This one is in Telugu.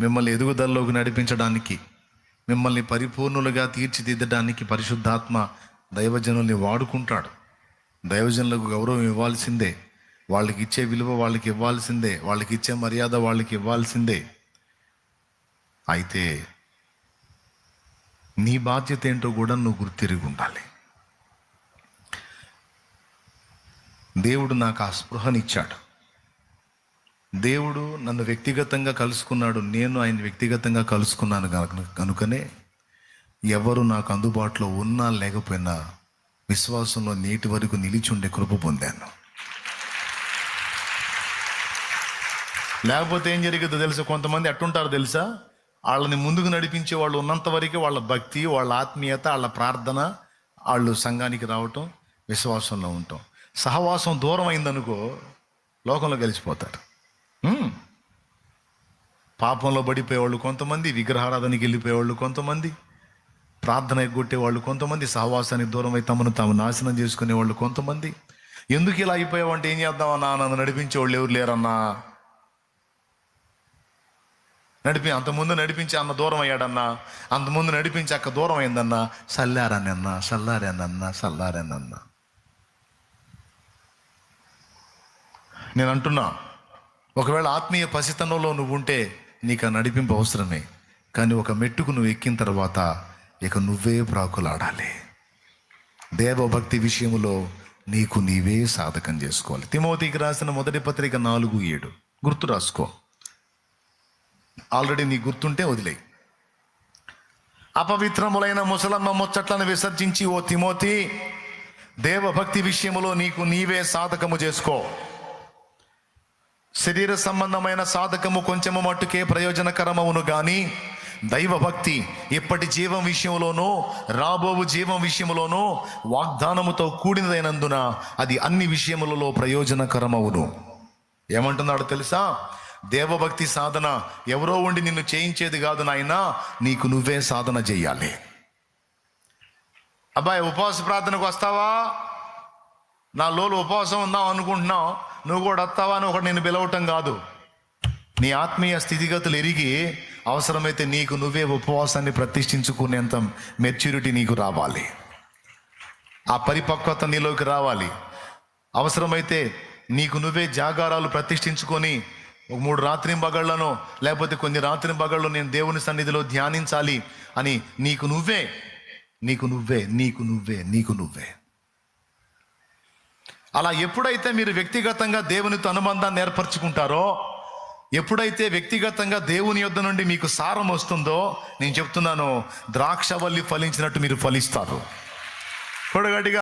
మిమ్మల్ని ఎదుగుదలలోకి నడిపించడానికి మిమ్మల్ని పరిపూర్ణులుగా తీర్చిదిద్దడానికి పరిశుద్ధాత్మ దైవజనుల్ని వాడుకుంటాడు. దైవజనులకు గౌరవం ఇవ్వాల్సిందే. వాళ్ళకి ఇచ్చే విలువ వాళ్ళకి ఇవ్వాల్సిందే. వాళ్ళకి ఇచ్చే మర్యాద వాళ్ళకి ఇవ్వాల్సిందే. అయితే నీ బాధ్యత ఏంటో కూడా నువ్వు గుర్తిరిగి ఉండాలి. దేవుడు నాకు ఆ స్పృహనిచ్చాడు. దేవుడు నన్ను వ్యక్తిగతంగా కలుసుకున్నాడు నేను ఆయన వ్యక్తిగతంగా కలుసుకున్నాను కనుకనే ఎవరు నాకు అందుబాటులో ఉన్నా లేకపోయినా విశ్వాసంలో నేటి వరకు నిలిచి ఉండే కృప పొందాను. లేకపోతే ఏం జరిగిందో తెలుసా? కొంతమంది అట్టుంటారు తెలుసా? వాళ్ళని ముందుకు నడిపించే వాళ్ళు ఉన్నంత వరకే వాళ్ళ భక్తి వాళ్ళ ఆత్మీయత వాళ్ళ ప్రార్థన వాళ్ళు సంఘానికి రావటం విశ్వాసంలో ఉండటం. సహవాసం దూరం అయిందనుకో లోకంలో కలిసిపోతారు పాపంలో పడిపోయేవాళ్ళు కొంతమంది విగ్రహారాధనకి వెళ్ళిపోయేవాళ్ళు కొంతమంది ప్రార్థన ఎగ్గొట్టేవాళ్ళు కొంతమంది సహవాసానికి దూరం అయి తమను తాము నాశనం చేసుకునే వాళ్ళు కొంతమంది. ఎందుకు ఇలా అయిపోయావంటే ఏం చేద్దామన్నా నన్ను నడిపించే వాళ్ళు ఎవరు లేరన్నా? నడిపి అంతకుముందు నడిపించి అన్న దూరం అయ్యాడన్నా? అంతకుముందు నడిపించి అక్క దూరం అయిందన్నా? సల్లారనన్నా సల్లారనన్నా సల్లారనన్నా నేను అంటున్నా ఒకవేళ ఆత్మీయ పసితనంలో నువ్వు ఉంటే నీకు ఆ నడిపింపు అవసరమే. కానీ ఒక మెట్టుకు నువ్వు ఎక్కిన తర్వాత ఇక నువ్వే ప్రాకులాడాలి. దేవభక్తి విషయంలో నీకు నీవే సాధకం చేసుకోవాలి. తిమోతికి రాసిన మొదటి పత్రిక నాలుగు ఏడు. గుర్తు రాసుకో. ఆల్రెడీ నీ గుర్తుంటే వదిలేయి. అపవిత్రములైన ముసలమ్మ ముచ్చట్లను విసర్జించి ఓ తిమోతి దేవభక్తి విషయములో నీకు నీవే సాధకము చేసుకో. శరీర సంబంధమైన సాధకము కొంచెము మట్టుకే ప్రయోజనకరమవును కానీ దైవభక్తి ఇప్పటి జీవం విషయంలోనూ రాబోవు జీవం విషయంలోనూ వాగ్దానముతో కూడినదైనందున అది అన్ని విషయములలో ప్రయోజనకరమవును. ఏమంటున్నాడు తెలుసా? దేవభక్తి సాధన ఎవరో ఉండి నిన్ను చేయించేది కాదు నాయన నీకు నువ్వే సాధన చెయ్యాలి అబ్బాయి ఉపవాస ప్రార్థనకు వస్తావా? నా లోలు ఉపవాసం ఉందాం అనుకుంటున్నావు. నువ్వు కూడా వస్తావా? అని ఒకటి నేను పిలవటం కాదు. నీ ఆత్మీయ స్థితిగతులు ఎరిగి అవసరమైతే నీకు నువ్వే ఉపవాసాన్ని ప్రతిష్ఠించుకునేంత మెచ్యూరిటీ నీకు రావాలి. ఆ పరిపక్వత నీలోకి రావాలి. అవసరమైతే నీకు నువ్వే జాగారాలు ప్రతిష్ఠించుకొని ఒక మూడు రాత్రి పగళ్ళను లేకపోతే కొన్ని రాత్రి పగళ్ళు నేను దేవుని సన్నిధిలో ధ్యానించాలి అని నీకు నువ్వే నీకు నువ్వే నీకు నువ్వే నీకు నువ్వే. అలా ఎప్పుడైతే మీరు వ్యక్తిగతంగా దేవునితో అనుబంధాన్ని ఏర్పరచుకుంటారో ఎప్పుడైతే వ్యక్తిగతంగా దేవుని యొద్ద నుండి మీకు సారం వస్తుందో నేను చెప్తున్నాను ద్రాక్షవల్లి ఫలించినట్టు మీరు ఫలిస్తారు. కొడగట్టిగా